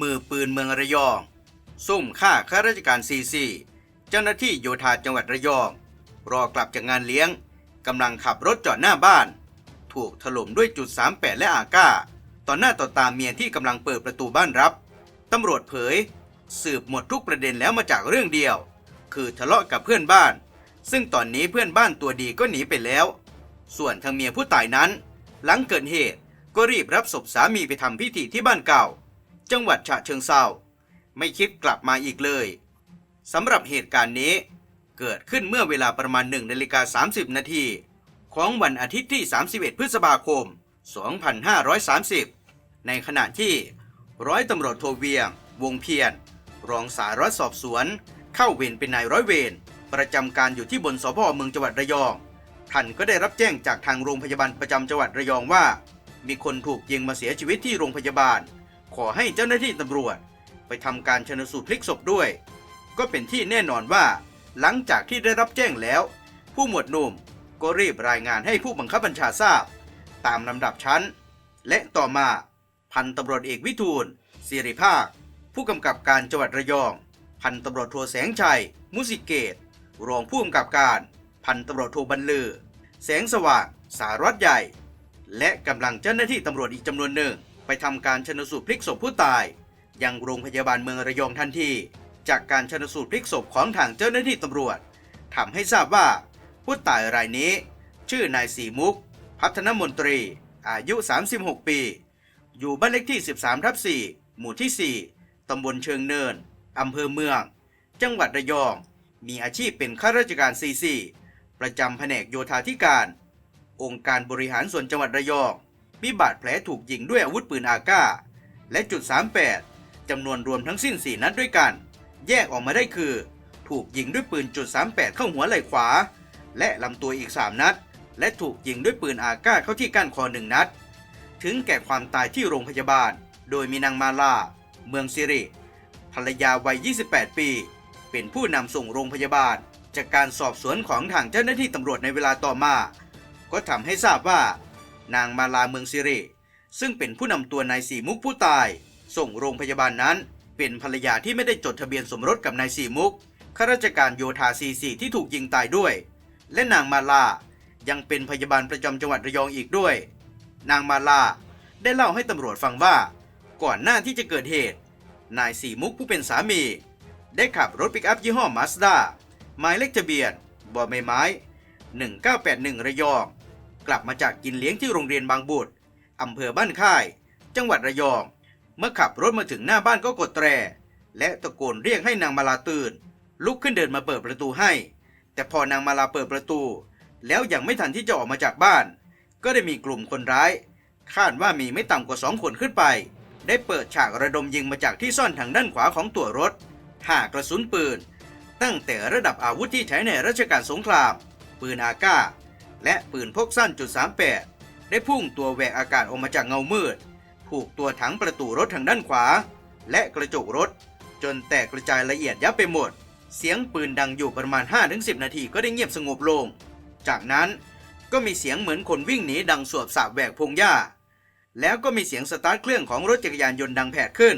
มือปืนเมืองระยอง ซุ่มฆ่าข้าราชการซีซีเจ้าหน้าที่โยธาจังหวัดระยอง รอกลับจากงานเลี้ยงกำลังขับรถจอดหน้าบ้าน ถูกถล่มด้วยจุด 38 และอาก้าต่อหน้าต่อตาเมียที่กำลังเปิดประตูบ้านรับตำรวจเผย สืบหมดทุกประเด็นแล้วมาจากเรื่องเดียว คือทะเลาะกับเพื่อนบ้าน ซึ่งตอนนี้เพื่อนบ้านตัวดีก็หนีไปแล้ว ส่วนทางเมียผู้ตายนั้น หลังเกิดเหตุก็รีบรับศพสามีไปทำพิธีที่บ้านเก่า จังหวัดฉะเชิงเซาไม่คิดกลับมาอีกเลยสำหรับเหตุการณ์นี้ เกิดขึ้นเมื่อเวลาประมาณ1นาฬิกา30 นาทีของวันอาทิตย์ที่ 31 พฤษภาคม 2530 ในขณะที่ร้อยตำรวจโทเวียง วงเพียรรองสารวัตรสอบสวน เข้าเวรเป็นนายร้อยเวรประจำการอยู่ที่บนสพเมืองจังหวัดระยอง ท่านก็ได้รับแจ้งจากทางโรงพยาบาลประจำจังหวัดระยองว่า มีคนถูกยิงมาเสียชีวิตที่โรงพยาบาล ขอให้เจ้าหน้าที่ตำรวจ ไปทำการชนสูตรพลิกศพด้วย ก็เป็นที่แน่นอนว่า หลังจากที่ได้รับแจ้งแล้ว ผู้หมวดหนุ่มก็รีบรายงานให้ผู้บังคับบัญชาทราบ ตามลำดับชั้น และต่อมาพันตำรวจเอกวิทูลสิริภาค ผู้กำกับการจังหวัดระยอง พันตำรวจโทแสงชัย มุสิเกต รองผู้กำกับการ พันตำรวจโทบรรลือ แสงสว่าง สารวัตรใหญ่ และกำลังเจ้าหน้าที่ตำรวจอีกจำนวนหนึ่ง ไปทำการชนสูตรพลิกศพผู้ตาย ยังโรงพยาบาลเมืองระยองทันที จากการชนสูตรพลิกศพของทางเจ้าหน้าที่ตำรวจทำให้ทราบว่าผู้ตายรายนี้ ชื่อนายสีมุก พัฒนมนตรี อายุ 36 ปี อยู่บ้านเลขที่ 13ทับ4หมู่ที่ 4ตำบลเชิงเนินอำเภอเมือง จังหวัดระยอง มีอาชีพเป็นข้าราชการซีซีประจำแผนกโยธาธิการ องค์การบริหารส่วนจังหวัดระยอง มีบาดแผลถูกยิงด้วยอาวุธปืนอาก้าและจุด 38 จำนวนรวมทั้งสิ้น 4 นัดด้วยกัน แยกออกมาได้คือ ถูกยิงด้วยปืนจุด 38 เข้าหัวไหล่ขวา และลำตัวอีก 3 นัด และถูกยิงด้วยปืนอาก้าเข้าที่ก้านคอหนึ่งนัด ถึงแก่ความตายที่โรงพยาบาล โดยมีนางมาลา เมืองสิริ ภรรยาวัย 28 ปี เป็นผู้นำส่งโรงพยาบาล จากการสอบสวนของทางเจ้าหน้าที่ตำรวจในเวลาต่อมา ก็ทำให้ทราบว่า นางมาลาเมืองสิริซึ่งเป็นผู้นำตัวนายสีมุกผู้ตาย ส่งโรงพยาบาลนั้น เป็นภรรยาที่ไม่ได้จดทะเบียนสมรสกับนายสีมุกข้าราชการโยธาซีซีที่ถูกยิงตายด้วย และนางมาลายังเป็นพยาบาลประจำจังหวัดระยองอีกด้วย นางมาลาได้เล่าให้ตำรวจฟังว่า ก่อนหน้าที่จะเกิดเหตุ นายสีมุกผู้เป็นสามี ได้ขับรถปิกอัพยี่ห้อมาสด้าหมายเลขทะเบียนบอใบไม้ 1981 ระยอง กลับมาจากกินเลี้ยงที่โรงเรียนบางบุตรอำเภอบ้านค่าย จังหวัดระยอง เมื่อขับรถมาถึงหน้าบ้านก็กดแตร และตะโกนเรียกให้นางมาลาตื่น ลุกขึ้นเดินมาเปิดประตูให้ แต่พอนางมาลาเปิดประตู แล้วยังไม่ทันที่จะออกมาจากบ้าน ก็ได้มีกลุ่มคนร้าย คาดว่ามีไม่ต่ำกว่าสองคนขึ้นไป ได้เปิดฉากระดมยิงมาจากที่ซ่อนทางด้านขวาของตัวรถหากระสุนปืน ตั้งแต่ระดับอาวุธที่ใช้ในรัชกาลสงคราม ปืนอาก้า และปืนพกสั้นจุด38ได้พุ่งตัวแหวกอากาศออกมาจากเงามืดถูกตัวถังประตูรถทางด้านขวา และกระจกรถ จนแตกกระจายละเอียดยับไปหมด เสียงปืนดังอยู่ประมาณ 5-10 นาทีก็ได้เงียบสงบลง จากนั้นก็มีเสียงเหมือนคนวิ่งหนีดังสวบสาบแหวกพงหญ้า แล้วก็มีเสียงสตาร์ทเครื่องของรถจักรยานยนต์ดังแผดขึ้น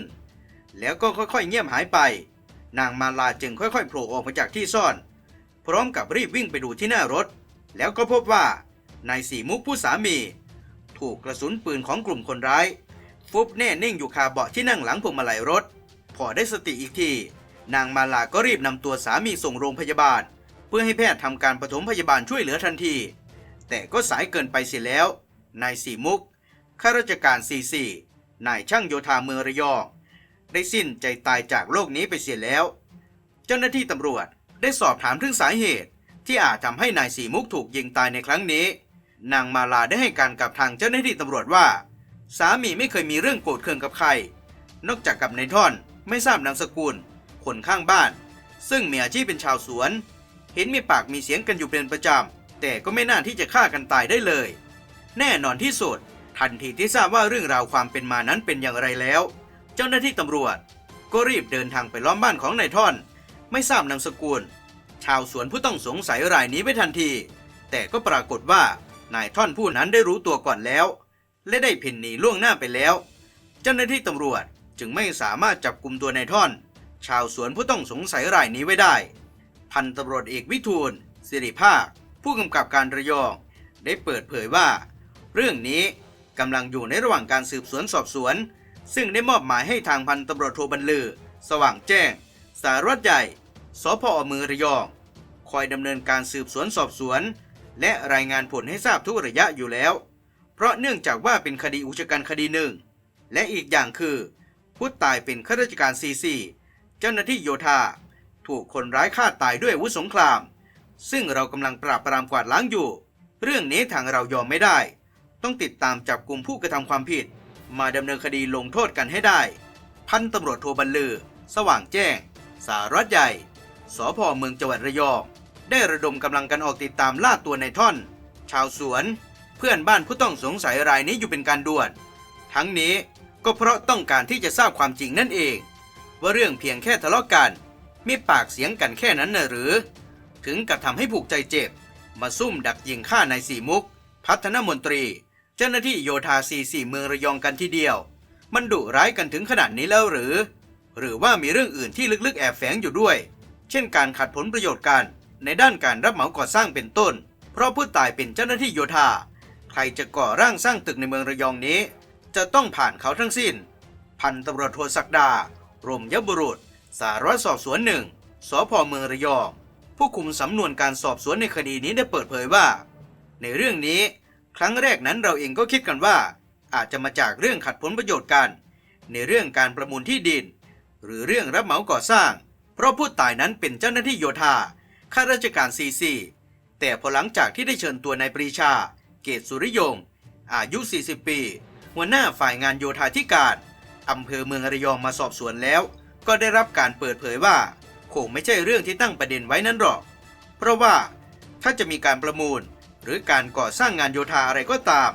แล้วก็ค่อยๆเงียบหายไป นางมาลาจึงค่อยๆโผล่ออกมาจากที่ซ่อน พร้อมกับรีบวิ่งไปดูที่หน้ารถ แล้วก็พบว่านายสีมุกผู้สามี ถูกกระสุนปืนของกลุ่มคนร้าย ฟุบแน่นิ่งอยู่คาเบาะที่นั่งหลังพวงมาลัยรถ พอได้สติอีกที นางมาลาก็รีบนำตัวสามีส่งโรงพยาบาล เพื่อให้แพทย์ทำการปฐมพยาบาลช่วยเหลือทันที แต่ก็สายเกินไปเสียแล้ว นายสีมุกข้าราชการซีซีนายช่างโยธาเมืองระยอง ได้สิ้นใจตายจากโลกนี้ไปเสียแล้ว เจ้าหน้าที่ตำรวจได้สอบถามถึงสาเหตุ ที่อาจทำให้นายสีมุกถูกยิงตายในครั้งนี้ นางมาลาได้ให้การกับทางเจ้าหน้าที่ตำรวจว่า สามีไม่เคยมีเรื่องโกรธเคืองกับใคร นอกจากกับนายท่อนไม่ทราบนามสกุล คนข้างบ้าน ซึ่งมีอาชีพเป็นชาวสวน เห็นมีปากมีเสียงกันอยู่เป็นประจำแต่ก็ไม่น่าที่จะฆ่ากันตายได้เลย แน่นอนที่สุดทันทีที่ทราบว่าเรื่องราวความเป็นมานั้นเป็นอย่างไรแล้ว เจ้าหน้าที่ตำรวจ ก็รีบเดินทางไปล้อมบ้านของนายท่อน ไม่ทราบนามสกุล ชาวสวนผู้ต้องสงสัยรายนี้ไปทันที แต่ก็ปรากฏว่านายท่อนผู้นั้นได้รู้ตัวก่อนแล้ว และได้เพ่นหนีล่วงหน้าไปแล้ว เจ้าหน้าที่ตำรวจจึงไม่สามารถจับกลุ่มตัวนายท่อน ชาวสวนผู้ต้องสงสัยรายนี้ไว้ได้ พันตำรวจเอกวิทูลสิริภาค ผู้กำกับการระยอง ได้เปิดเผยว่า เรื่องนี้กำลังอยู่ในระหว่างการสืบสวนสอบสวน ซึ่งได้มอบหมายให้ทางพันตำรวจโทบรรลือ สว่างแจ้ง สารวัตรใหญ่ สพอมือระยอง คอยดำเนินการสืบสวนสอบสวน และรายงานผลให้ทราบทุกระยะอยู่แล้ว เพราะเนื่องจากว่าเป็นคดีอุชกันคดีหนึ่ง และอีกอย่างคือ ผู้ตายเป็นข้าราชการซีซีเจ้าหน้าที่โยธา ถูกคนร้ายฆ่าตายด้วยอาวุธสงคราม ซึ่งเรากำลังปราบปรามกวาดล้างอยู่ เรื่องนี้ทางเรายอมไม่ได้ ต้องติดตามจับกลุ่มผู้กระทำความผิด มาดำเนินคดีลงโทษกันให้ได้ พันตำรวจโทบรรลือ สว่างแจ้ง สารวัตรใหญ่ สพเมืองจังหวัดระยอง ได้ระดมกำลังกันออกติดตามล่าตัวในท่อน ชาวสวน เพื่อนบ้านผู้ต้องสงสัยรายนี้อยู่เป็นการด่วน ทั้งนี้ก็เพราะต้องการที่จะทราบความจริงนั่นเอง ว่าเรื่องเพียงแค่ทะเลาะกัน มีปากเสียงกันแค่นั้นน่ะหรือ ถึงกับทำให้ผูกใจเจ็บ มาซุ่มดักยิงฆ่านายสีมุก พัฒนมนตรี เจ้าหน้าที่โยธาสีสี่เมืองระยองกันทีเดียว มันดุร้ายกันถึงขนาดนี้แล้วหรือ หรือว่ามีเรื่องอื่นที่ลึกๆแอบแฝงอยู่ด้วย เช่นการขัดผลประโยชน์กัน ในด้านการรับเหมาก่อสร้างเป็นต้น เพราะผู้ตายเป็นเจ้าหน้าที่โยธา ใครจะก่อร่างสร้างตึกในเมืองระยองนี้ จะต้องผ่านเขาทั้งสิ้น พันตำรวจโทศักดา รมยบุรุษ สารวัตรสอบสวนหนึ่งสพเมืองระยอง ผู้คุมสำนวนการสอบสวนในคดีนี้ได้เปิดเผยว่า ในเรื่องนี้ ครั้งแรกนั้นเราเองก็คิดกันว่า อาจจะมาจากเรื่องขัดผลประโยชน์กัน ในเรื่องการประมูลที่ดิน หรือเรื่องรับเหมาก่อสร้าง เพราะผู้ตายนั้นเป็นเจ้าหน้าที่โยธาข้าราชการซีซีแต่พอหลังจากที่ได้เชิญตัวนายปรีชา เกตสุริยง อายุ 40 ปี หัวหน้าฝ่ายงานโยธาธิการอำเภอเมืองระยองมาสอบสวนแล้ว ก็ได้รับการเปิดเผยว่าคงไม่ใช่เรื่องที่ตั้งประเด็นไว้นั้นหรอก เพราะว่าถ้าจะมีการประมูล หรือการก่อสร้างงานโยธาอะไรก็ตาม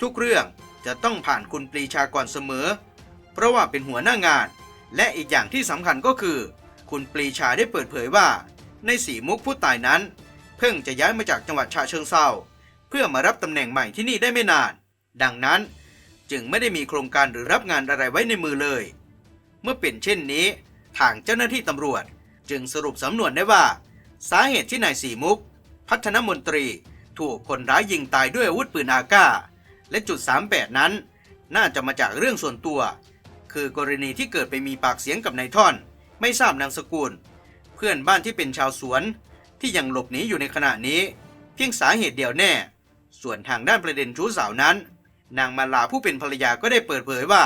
ทุกเรื่องจะต้องผ่านคุณปรีชาก่อนเสมอ เพราะว่าเป็นหัวหน้างาน และอีกอย่างที่สำคัญก็คือ คุณปรีชาได้เปิดเผยว่า ในสีมุกผู้ตายนั้น เพิ่งจะย้ายมาจากจังหวัดฉะเชิงเซาเพื่อมารับตำแหน่งใหม่ที่นี่ได้ไม่นาน ดังนั้นจึงไม่ได้มีโครงการหรือรับงานอะไรไว้ในมือเลย เมื่อเป็นเช่นนี้ ทางเจ้าหน้าที่ตำรวจ จึงสรุปสำนวนได้ว่า สาเหตุที่นายสีมุก พัฒนมนตรีถูกคนร้ายยิงตายด้วยอาวุธปืนอากาและจุด 38 นั้น น่าจะมาจากเรื่องส่วนตัว คือกรณีที่เกิดไปมีปากเสียงกับนายท่อน ไม่ทราบนามสกุล เพื่อนบ้านที่เป็นชาวสวนที่ยังหลบหนีอยู่ในขณะนี้ เพียงสาเหตุเดียวแน่ ส่วนทางด้านประเด็นชู้สาวนั้น นางมาลาผู้เป็นภรรยาก็ได้เปิดเผยว่า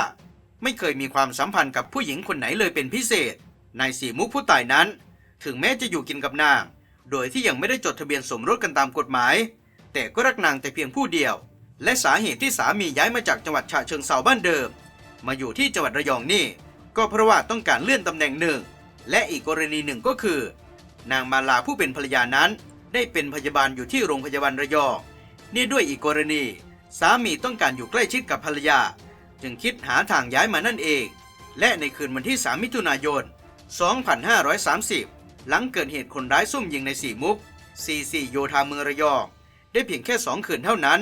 ไม่เคยมีความสัมพันธ์กับผู้หญิงคนไหนเลยเป็นพิเศษ นายสีมุกผู้ตายนั้น ถึงแม้จะอยู่กินกับนาง โดยที่ยังไม่ได้จดทะเบียนสมรสกันตามกฎหมาย แต่ก็รักนางแต่เพียงผู้เดียว และสาเหตุที่สามีย้ายมาจากจังหวัดฉะเชิงเซาบ้านเดิม มาอยู่ที่จังหวัดระยองนี่ ก็เพราะว่าต้องการเลื่อนตำแหน่งหนึ่ง และอีกกรณีหนึ่งก็คือ นางมาลาผู้เป็นภรรยานั้น ได้เป็นพยาบาลอยู่ที่โรงพยาบาลระยองนี่ด้วยอีกกรณี สามีต้องการอยู่ใกล้ชิดกับภรรยา จึงคิดหาทางย้ายมานั่นเอง และในคืนวันที่ 3 มิถุนายน 2530 หลังเกิดเหตุคนร้ายซุ่มยิงในสี่มุก 44 โยธาเมืองระยอง ได้เพียงแค่สองคืนเท่านั้น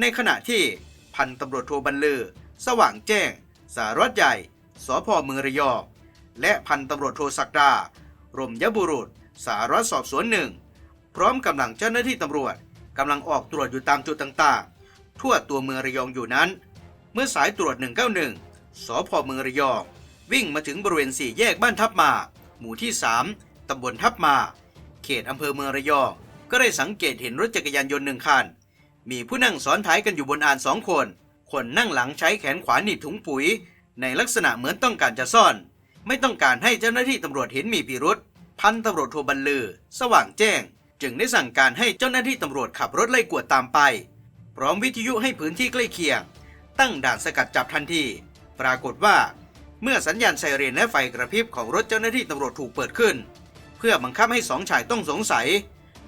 ในขณะที่พันตำรวจโทบรรลือ สว่างแจ้ง สารวัตรใหญ่ สพเมืองระยองและพันตำรวจโทศักดา รมยบุรุษ สารวัตรสอบสวนหนึ่ง พร้อมกำลังเจ้าหน้าที่ตำรวจกำลังออกตรวจอยู่ตามจุดต่างๆ ทั่วตัวเมืองระยองอยู่นั้น เมื่อสายตรวจ 191 สพเมืองระยอง วิ่งมาถึงบริเวณสี่แยกบ้านทับมา หมู่ที่ 3ตำบลทับมา เขตอำเภอเมืองระยอง ก็ได้สังเกตเห็นรถจักรยานยนต์หนึ่งคัน มีผู้นั่งซ้อนท้ายกันอยู่บนอานสองคน คนนั่งหลังใช้แขนขวาหนีบถุงปุ๋ย ในลักษณะเหมือนต้องการจะซ่อน ไม่ต้องการให้เจ้าหน้าที่ตำรวจเห็นมีพิรุษพันตำรวจโทบรรลือ สว่างแจ้ง จึงได้สั่งการให้เจ้าหน้าที่ตำรวจขับรถไล่กวดตามไป พร้อมวิทยุให้พื้นที่ใกล้เคียง ตั้งด่านสกัดจับทันที ปรากฏว่า เมื่อสัญญาณไซเรนและไฟกระพริบของรถเจ้าหน้าที่ตำรวจถูกเปิดขึ้น เพื่อบังคับให้สองชายต้องสงสัย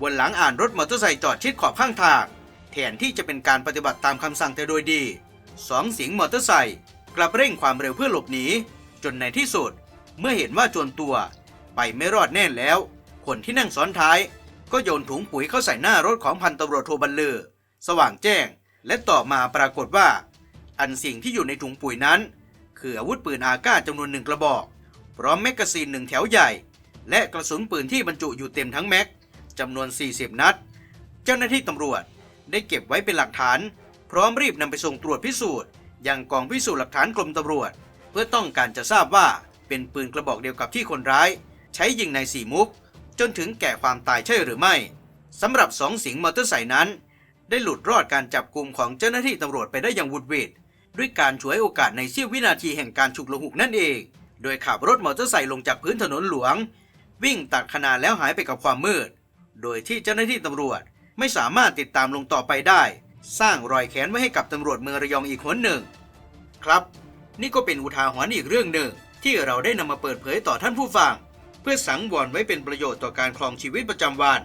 บนหลังอ่านรถมอเตอร์ไซค์จอดชิดขอบข้างทางแทนที่จะเป็นการปฏิบัติตามคำสั่งแต่โดยดีสองเสิงมอเตอร์ไซค์ กลับเร่งความเร็วเพื่อหลบหนี จนในที่สุด เมื่อเห็นว่าจนตัวไปไม่รอดแน่แล้ว คนที่นั่งซ้อนท้าย ก็โยนถุงปุ๋ยเข้าใส่หน้ารถของพันตำรวจโทบรรลือสว่างแจ้ง และต่อมาปรากฏว่า อันสิ่งที่อยู่ในถุงปุ๋ยนั้นคคืออาวุธปืนอาก้าจำนวนหนึ่งกระบอก พร้อมแมกกาซีนหนึ่งแถวใหญ่ และกระสุนปืนที่บรรจุอยู่เต็มทั้งแม็กจำนวน 40 นัด เจ้าหน้าที่ตำรวจได้เก็บไว้เป็นหลักฐาน พร้อมรีบนำไปส่งตรวจพิสูจน์ ยังกองพิสูจน์หลักฐานกรมตำรวจ เพื่อต้องการจะทราบว่าเป็นปืนกระบอกเดียวกับที่คนร้าย ใช้ยิงในสีมุก จนถึงแก่ความตายใช่หรือไม่สำหรับสองสิงห์มอเตอร์ไซค์นั้น ได้หลุดรอดการจับกลุ่มของเจ้าหน้าที่ตำรวจไปได้อย่างวุดวิดด้วยการฉวยโอกาสในเสี้ยววินาทีแห่งการฉุกละหุกนั่นเอง โดยขับรถมอเตอร์ไซค์ลงจากพื้นถนนหลวง วิ่งตัดขนาแล้วหายไปกับความมืด โดยที่เจ้าหน้าที่ตำรวจไม่สามารถติดตามลงต่อไปได้ สร้างรอยแค้นไว้ให้กับตำรวจเมืองระยองอีกคนหนึ่ง ครับ นี่ก็เป็นอุทาหรณ์อีกเรื่องหนึ่ง ที่เราได้นำมาเปิดเผยต่อท่านผู้ฟัง เพื่อสังวรไว้เป็นประโยชน์ต่อการครองชีวิตประจำวัน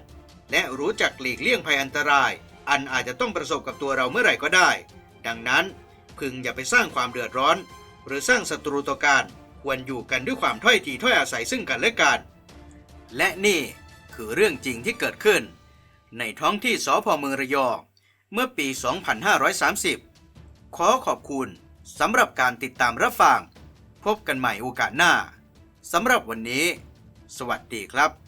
และรู้จักหลีกเลี่ยงภัยอันตราย อันอาจจะต้องประสบกับตัวเราเมื่อไหร่ก็ได้ ดังนั้น พึงอย่าไปสร้างความเดือดร้อน หรือสร้างศัตรูต่อกันควรอยู่กันด้วยความถ้อยทีถ้อยอาศัยซึ่งกันและกันและนี่คือเรื่องจริงที่เกิดขึ้น ในท้องที่สพเมืองระยอง เมื่อปี 2530 ขอขอบคุณสำหรับการติดตามรับฟัง พบกันใหม่โอกาสหน้า สำหรับวันนี้ สวัสดีครับ